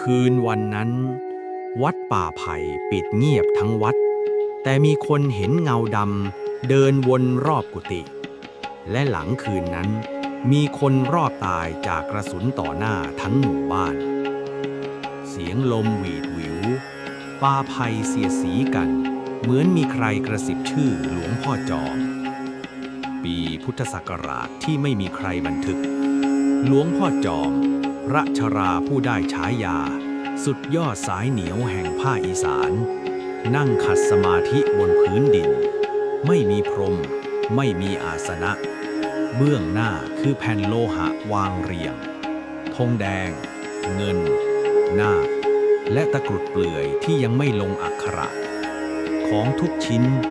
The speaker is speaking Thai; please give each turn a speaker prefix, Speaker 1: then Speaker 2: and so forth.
Speaker 1: คืนวันนั้น วัดป่าไผ่ปิดเงียบทั้งวัด แต่มีคนเห็นเงาดำเดินวนรอบกุฏิและหลังคืนนั้นมีคนรอบตายจากกระสุนต่อหน้าทั้งหมู่บ้าน เสียงลมหวีดหวิวป่าไผ่เสียสีกัน เหมือนมีใครกระสิบชื่อหลวงพ่อจอมปีพุทธศักราชที่ไม่มีใครบันทึก หลวงพ่อจอม พระชราผู้ได้ฉายา สุดยอดสายเหนียวแห่งภาคอีสาน นั่งขัดสมาธิบนพื้นดิน ไม่มีพรม ไม่มีอาสนะ เบื้องหน้าคือแผ่นโลหะวางเรียงธงแดง เงิน นาคและตะกรุดเปลือยที่ยังไม่ลงอักขระ ของทุกชิ้น